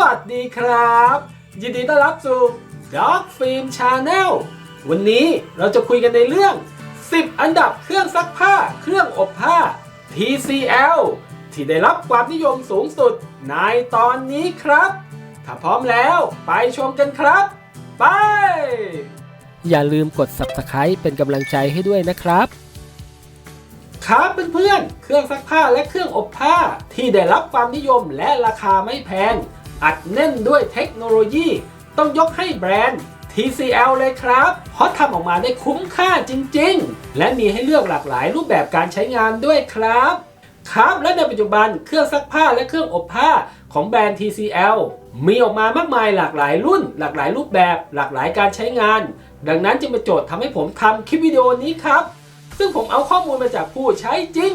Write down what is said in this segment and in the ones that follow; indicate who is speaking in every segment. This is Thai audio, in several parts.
Speaker 1: วัสดีครับ ยินดีต้อนรับสู่ Dog Film Channel วันนี้เราจะคุยกันในเรื่อง 10 อันดับเครื่องซักผ้า เครื่องอบผ้า TCL ที่ได้รับความนิยมสูงสุดในตอนนี้ครับ ถ้าพร้อมแล้วไปชมกันครับ ไป
Speaker 2: อย่าลืมกด subscribe เป็นกำลังใจให้ด้วยนะครับ
Speaker 1: ครับเพื่อนๆ เครื่องซักผ้าและเครื่องอบผ้าที่ได้รับความนิยมและราคาไม่แพง อัดแน่นด้วยเทคโนโลยี ต้องยกให้แบรนด์ TCL เลยครับ เพราะทำออกมาได้คุ้มค่าจริงๆ และมีให้เลือกหลากหลายรูปแบบการใช้งานด้วยครับ ครับและในปัจจุบันเครื่องซักผ้าและเครื่องอบผ้าของแบรนด์ TCL มีออกมามากมายหลากหลายรุ่น หลากหลายรูปแบบ หลากหลายการใช้งาน ดังนั้นจึงเป็นโจทย์ทำให้ผมทำคลิปวิดีโอนี้ครับ ซึ่งผมเอาข้อมูลมาจากผู้ใช้จริง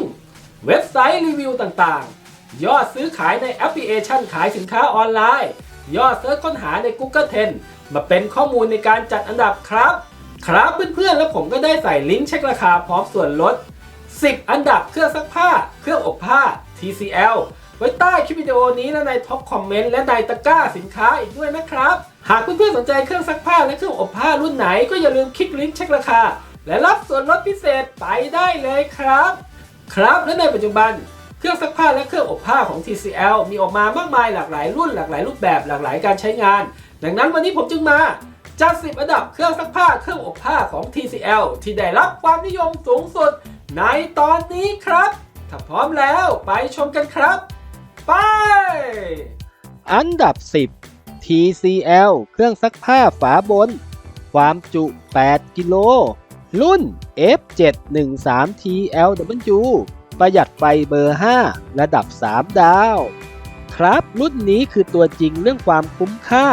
Speaker 1: เว็บไซต์รีวิวต่างๆ ยอดซื้อขายในแอปพลิเคชันขายสินค้าออนไลน์ ยอดเซิร์ชค้นหาใน Google Trend มาเป็นข้อมูลในการจัดอันดับครับ ครับเพื่อนๆแล้วผมก็ได้ใส่ลิงก์เช็คราคาพร้อมส่วนลด 10 อันดับเครื่องซักผ้า เครื่องอบผ้า TCL ไว้ใต้คลิปวิดีโอนี้และในท็อปคอมเมนต์และในตะกร้าสินค้าอีกด้วยนะครับ หากเพื่อนๆสนใจเครื่องซักผ้าและเครื่องอบผ้ารุ่นไหนก็อย่าลืมคลิกลิงก์เช็คราคา และรับส่วนลดพิเศษไปได้เลยครับ ครับและในปัจจุบัน เครื่องซักผ้าและเครื่องอบผ้าของ TCL มีออกมามากมายหลากหลายรุ่นหลากหลายรูปแบบหลากหลายการใช้งาน ดังนั้นวันนี้ผมจึงมาจัด10อันดับเครื่องซักผ้าเครื่องอบผ้าของ TCL ที่ได้รับความนิยมสูงสุดในตอนนี้ครับ ถ้าพร้อมแล้วไปชมกันครับ ไป
Speaker 2: อันดับ 10 TCL เครื่องซักผ้าฝาบน ความจุ 8 กิโล รุ่น F713TLW ประหยัดไฟเบอร์ 5 ระดับ 3 ดาว ครับรุ่นนี้คือตัวจริงเรื่องความคุ้มค่า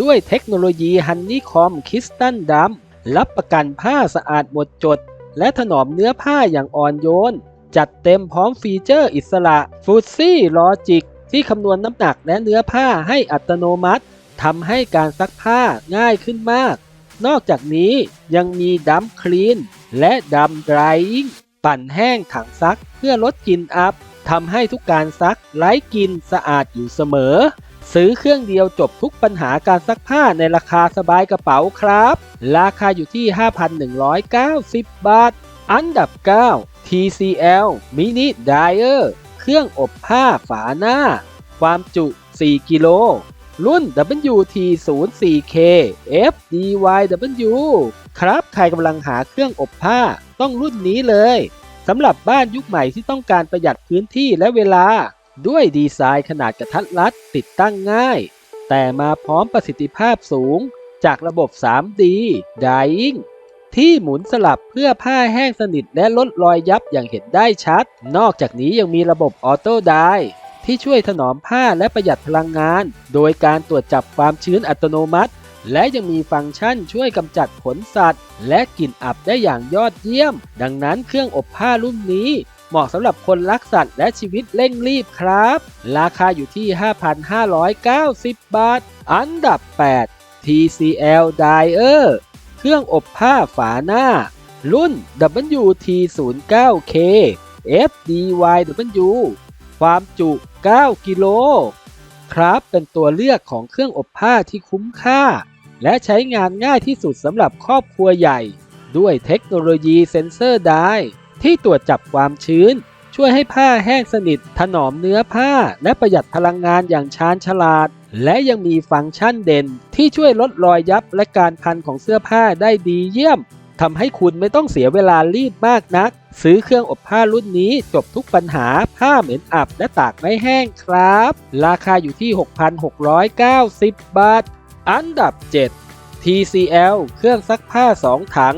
Speaker 2: ด้วยเทคโนโลยีฮันนี่คอมคิสตันดำรับประกันผ้าสะอาดหมดจด และถนอมเนื้อผ้าอย่างอ่อนโยน จัดเต็มพร้อมฟีเจอร์อิสระฟูซี่ลอจิกที่คำนวณน้ำหนักและเนื้อผ้าให้อัตโนมัติทำให้การซักผ้าง่ายขึ้นมาก นอกจากนี้ยังมีดัมคลีนและดัมดรายอิง ปั่นแห้งถังซักเพื่อลดกลิ่นอับทำให้ทุกการซักไร้กลิ่นสะอาดอยู่เสมอ ซื้อเครื่องเดียวจบทุกปัญหาการซักผ้าในราคาสบายกระเป๋าครับ ราคาอยู่ที่ 5,190 บาท อันดับ 9 TCL Mini Dryer เครื่องอบผ้าฝาหน้า ความจุ 4 กิโล รุ่น WT04K FDYW ครับ ใครกำลังหาเครื่องอบผ้า ต้องรุ่นนี้เลยสำหรับบ้านยุคใหม่ที่ต้องการประหยัดพื้นที่และเวลา ด้วยดีไซน์ขนาดกระทัดรัดติดตั้งง่าย แต่มาพร้อมประสิทธิภาพสูง จากระบบ 3D Drying ที่หมุนสลับเพื่อผ้าแห้งสนิทและลดรอยยับอย่างเห็นได้ชัด นอกจากนี้ยังมีระบบออโต้ไดที่ช่วยถนอมผ้าและประหยัดพลังงาน โดยการตรวจจับความชื้นอัตโนมัติ และยังมีฟังก์ชันช่วยกำจัดขนสัตว์ และกลิ่นอับได้อย่างยอดเยี่ยม ดังนั้นเครื่องอบผ้ารุ่นนี้ เหมาะสำหรับคนรักสัตว์และชีวิตเร่งรีบครับ ราคาอยู่ที่ 5,590 บาท อันดับ 8 TCL Dyer เครื่องอบผ้าฝาหน้า รุ่น WT09K FDYW ความจุ 9 กิโล ครับ เป็นตัวเลือกของเครื่องอบผ้าที่คุ้มค่า และใช้งานง่ายที่สุดสำหรับครอบครัวใหญ่ ด้วยเทคโนโลยีเซ็นเซอร์ได้ที่ตรวจจับความชื้น ช่วยให้ผ้าแห้งสนิท ถนอมเนื้อผ้า และประหยัดพลังงานอย่างชาญฉลาด และยังมีฟังก์ชันเด่น ที่ช่วยลดรอยยับและการพันของเสื้อผ้าได้ดีเยี่ยมทำให้คุณไม่ต้องเสียเวลารีดมากนัก ซื้อเครื่องอบผ้ารุ่นนี้จบทุกปัญหาผ้าเหม็นอับและตากไม่แห้งครับ ราคาอยู่ที่ 6,690 บาท อันดับ 7 TCL เครื่องซักผ้า 2 ถัง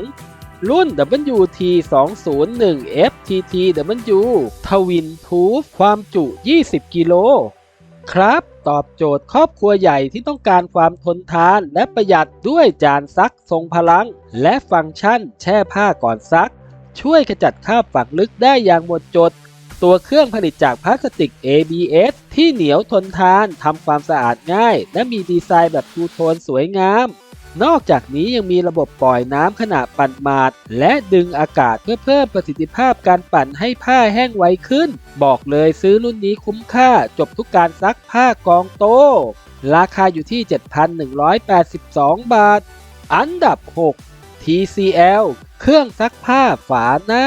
Speaker 2: รุ่น WT 2 0 1 FTTW Twin Proof ความจุ 20 กิโล ครับ ตอบโจทย์ครอบครัวใหญ่ที่ต้องการความทนทานและประหยัดด้วยจานซักทรงพลัง และฟังก์ชันแช่ผ้าก่อนซัก ช่วยขจัดคราบฝังลึกได้อย่างหมดจด ตัวเครื่องผลิตจากพลาสติก ABS ที่เหนียวทนทานทำความสะอาดง่าย และมีดีไซน์แบบทูโทนสวยงาม นอกจากนี้ยังมีระบบปล่อยน้ำขณะปั่นมาด และดึงอากาศเพื่อเพิ่มประสิทธิภาพการปั่นให้ผ้าแห้งไวขึ้น บอกเลยซื้อรุ่นนี้คุ้มค่า จบทุกการซักผ้ากองโตราคาอยู่ที่ 7,182 บาท อันดับ 6 TCL เครื่องซักผ้าฝาหน้า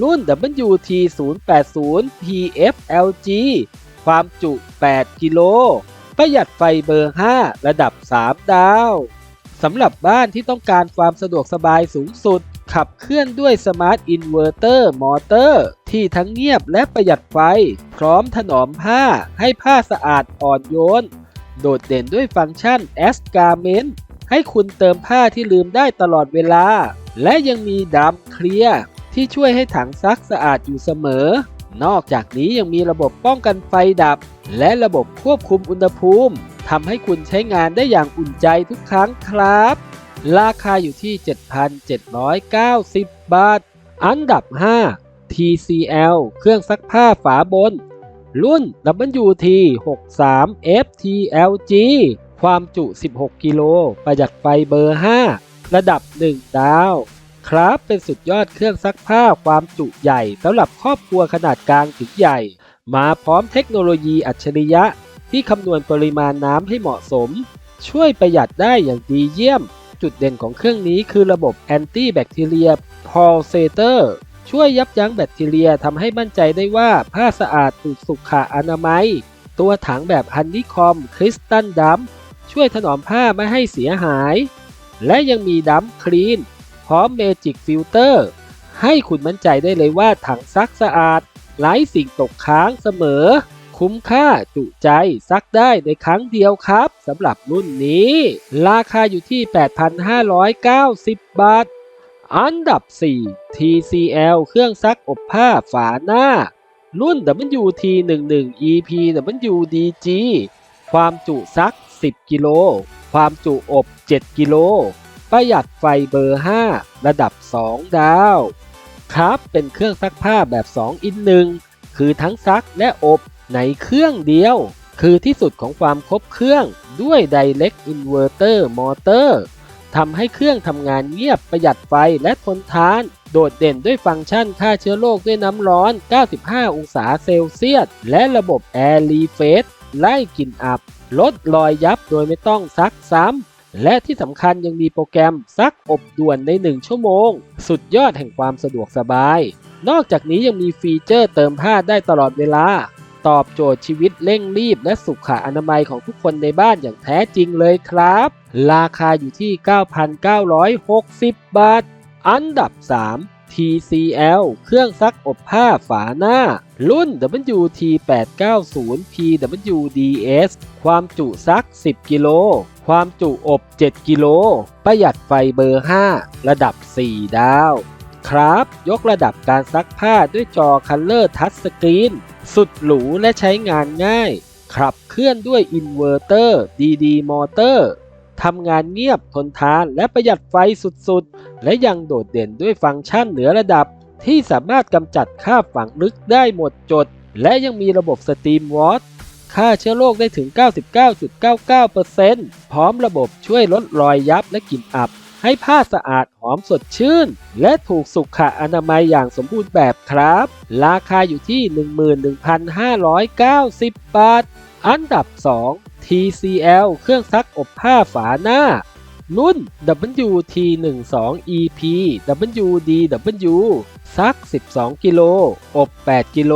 Speaker 2: รุ่น WT 0 8 0 PFLG ความจุ 8 กิโล ประหยัดไฟเบอร์ 5 ระดับ 3 ดาวสำหรับบ้านที่ต้องการความสะดวกสบายสูงสุด ขับเคลื่อนด้วยสมาร์ทอินเวอร์เตอร์มอเตอร์ที่ทั้งเงียบและประหยัดไฟ พร้อมถนอมผ้าให้ผ้าสะอาดอ่อนโยน โดดเด่นด้วยฟังก์ชัน S Garment ให้คุณเติมผ้าที่ลืมได้ตลอดเวลา และยังมีดำเคลียร์ ที่ช่วยให้ถังซักสะอาดอยู่เสมอ นอกจากนี้ยังมีระบบป้องกันไฟดับ และระบบควบคุมอุณหภูมิทำให้คุณใช้งานได้อย่างอุ่นใจทุกครั้งครับ ราคาอยู่ที่ 7,790 บาท อันดับ 5 TCL เครื่องซักผ้าฝาบน รุ่น WT 63 FTLG ความจุ 16 กิโล ประหยัดไฟเบอร์ 5 ระดับ 1 ดาว ครับ เป็นสุดยอดเครื่องซักผ้าความจุใหญ่สำหรับครอบครัวขนาดกลางถึงใหญ่ มาพร้อมเทคโนโลยีอัจฉริยะ ที่คำนวณปริมาณน้ำให้เหมาะสม ช่วยประหยัดได้อย่างดีเยี่ยม จุดเด่นของเครื่องนี้คือระบบแอนตี้แบคทีเรียพอลเซเตอร์ช่วยยับยั้งแบคทีเรียทำให้มั่นใจได้ว่าผ้าสะอาดถูกสุขอนามัย ตัวถังแบบฮันนี่คอมคริสตัลดัมช่วยถนอมผ้าไม่ให้เสียหาย และยังมีดัมคลีน พร้อมเมจิกฟิลเตอร์ให้คุณมั่นใจได้เลยว่าถังซักสะอาดไร้สิ่งตกค้างเสมอ คุ้มค่าจุใจซักได้ในครั้งเดียวครับสำหรับรุ่นนี้ ราคาอยู่ที่ 8,590 บาท อันดับ 4 TCL เครื่องซักอบผ้าฝาหน้า รุ่น WT11 EP WDG ความจุซัก 10 กิโล ความจุอบ 7 กิโล ประหยัดไฟเบอร์ 5 ระดับ 2 ดาว ครับเป็นเครื่องซักผ้าแบบ 2 อิน1คือทั้งซักและอบในเครื่องเดียว คือที่สุดของความครบเครื่องด้วย Direct Inverter Motor ทำให้เครื่องทำงานเงียบประหยัดไฟและทนทาน โดดเด่นด้วยฟังก์ชันฆ่าเชื้อโรคด้วยน้ำร้อน 95 องศาเซลเซียส และระบบ Air r e f r e s h ไล่กลิ่นอับ ลดรอยยับโดยไม่ต้องซักซ้ำ และที่สำคัญยังมีโปรแกรมซักอบด่วนใน 1 ชั่วโมง สุดยอดแห่งความสะดวกสบาย นอกจากนี้ยังมีฟีเจอร์เติมผ้าได้ตลอดเวลา ตอบโจทย์ชีวิตเร่งรีบและสุขอนามัยของทุกคนในบ้านอย่างแท้จริงเลยครับ ราคาอยู่ที่ 9,960 บาท อันดับ 3 TCL เครื่องซักอบผ้าฝาหน้า รุ่น WT890 PWDS ความจุซัก 10 กิโล ความจุอบ 7 กิโล ประหยัดไฟเบอร์ 5 ระดับ 4 ดาว ครับ ยกระดับการซักผ้าด้วยจอคัลเลอร์ทัชสกรีน สุดหรูและใช้งานง่าย ขับเคลื่อนด้วยอินเวอร์เตอร์ DD มอเตอร์ ทำงานเงียบทนทานและประหยัดไฟสุดๆ และยังโดดเด่นด้วยฟังก์ชันเหนือระดับ ที่สามารถกำจัดคราบฝังลึกได้หมดจด และยังมีระบบสตรีมวอตฆ่าเชื้อโรคได้ถึง 99.99%พร้อมระบบช่วยลดรอยยับและกลิ่นอับ ให้ผ้าสะอาดหอมสดชื่น และถูกสุขอนามัยอย่างสมบูรณ์แบบครับ ราคาอยู่ที่ 11,590 บาท อันดับ 2 TCL เครื่องซักอบผ้าฝาหน้า รุ่น WT12 EP WDW ซัก 12 กิโล อบ 8 กิโล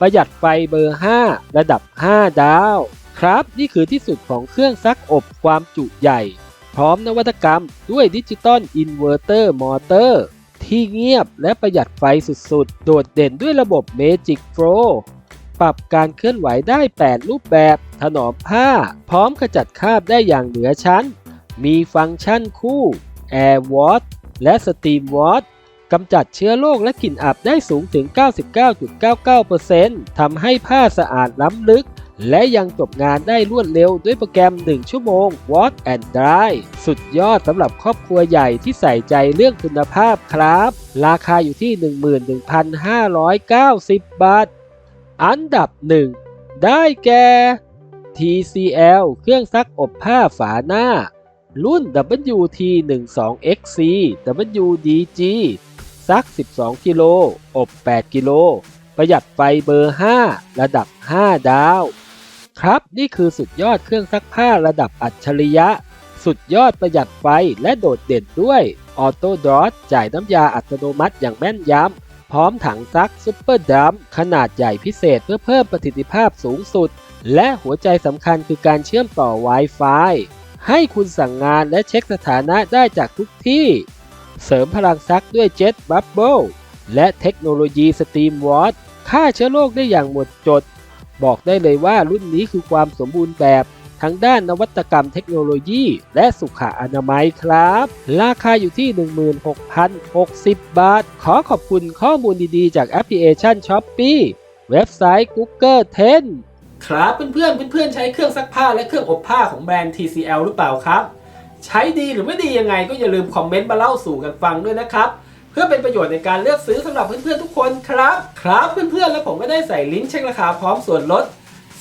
Speaker 2: ประหยัดไฟเบอร์ 5 ระดับ 5 ดาว ครับ นี่คือที่สุดของเครื่องซักอบความจุใหญ่ พร้อมนวัตกรรมด้วยดิจิตอลอินเวอร์เตอร์มอเตอร์ที่เงียบและประหยัดไฟสุดๆ โดดเด่นด้วยระบบ Magic Flow ปรับการเคลื่อนไหวได้ 8 รูปแบบ ถนอมผ้า พร้อมขจัดคราบได้อย่างเหนือชั้น มีฟังก์ชันคู่ Air Wash และ Steam Wash กำจัดเชื้อโรคและกลิ่นอับได้สูงถึง 99.99%ทำให้ผ้าสะอาดล้ำลึก และยังจบงานได้รวดเร็วด้วยโปรแกรม 1 ชั่วโมง Wash and Dry สุดยอดสำหรับครอบครัวใหญ่ที่ใส่ใจเรื่องคุณภาพครับ ราคาอยู่ที่ 11,590 บาท อันดับ1ได้แก่ TCL เครื่องซักอบผ้าฝาหน้า รุ่น WT12XC WDG ซัก 12 กิโล อบ 8 กิโล ประหยัดไฟเบอร์ 5 ระดับ 5 ดาว ครับนี่คือสุดยอดเครื่องซักผ้าระดับอัจฉริยะ สุดยอดประหยัดไฟและโดดเด่นด้วยออโต้ดรอสจ่ายน้ำยาอัตโนมัติอย่างแม่นยำ พร้อมถังซักซุปเปอร์ดัมขนาดใหญ่พิเศษเพื่อเพิ่มประสิทธิภาพสูงสุด และหัวใจสำคัญคือการเชื่อมต่อ Wi-Fi ให้คุณสั่งงานและเช็คสถานะได้จากทุกที่ เสริมพลังซักด้วย Jet Bubble และเทคโนโลยี Steam Wash ฆ่าเชื้อโรคได้อย่างหมดจด บอกได้เลยว่ารุ่นนี้คือความสมบูรณ์แบบ ทั้งด้านนวัตกรรมเทคโนโลยี และสุขอนามัยครับ ราคาอยู่ที่ 16,060 บาท ขอขอบคุณข้อมูลดีๆ จากแอปพลิเคชัน s h o p e e เว็บไซต์ Google 10
Speaker 1: ครับเพื่อนๆเพื่อนๆใช้เครื่องซักผ้าและเครื่องอบผ้าของแบรนด์ TCL หรือเปล่าครับ ใช้ดีหรือไม่ดียังไงก็อย่าลืมคอมเมนต์มาเล่าสู่กันฟังด้วยนะครับเพื่อเป็นประโยชน์ในการเลือกซื้อสำหรับเพื่อนๆทุกคนครับ ครับเพื่อนๆ และผมก็ได้ใส่ลิงก์เช็คราคาพร้อมส่วนลด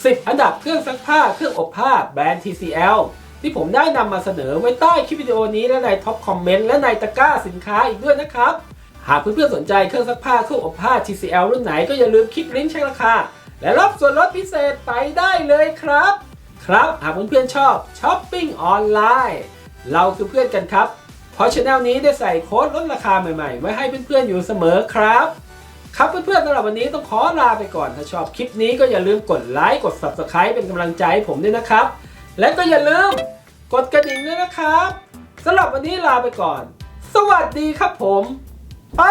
Speaker 1: 10 อันดับเครื่องซักผ้าเครื่องอบผ้าแบรนด์ TCL ที่ผมได้นำมาเสนอไว้ใต้คลิปวิดีโอนี้และในท็อปคอมเมนต์และในตะกร้าสินค้าอีกด้วยนะครับ หากเพื่อนๆสนใจเครื่องซักผ้าเครื่องอบผ้า TCL รุ่นไหนก็อย่าลืมคลิกลิงก์เช็คราคา และรับส่วนลดพิเศษไปได้เลยครับ ครับหากเพื่อนๆชอบช้อปปิ้งออนไลน์เราคือเพื่อนกันครับเพราะช anel นี้ได้ใส่โค้ดลดราคาใหม่ๆ ไว้ให้เพื่อนๆอยู่เสมอครับ ครับเพื่อนๆสำหรับวันนี้ต้องขอลาไปก่อน ถ้าชอบคลิปนี้ก็อย่าลืมกดไลค์กด Subscribe เป็นกำลังใจให้ผมด้วยนะครับ และก็อย่าลืมกดกระดิ่งด้วยนะครับสำหรับวันนี้ลาไปก่อน สวัสดีครับผม ไป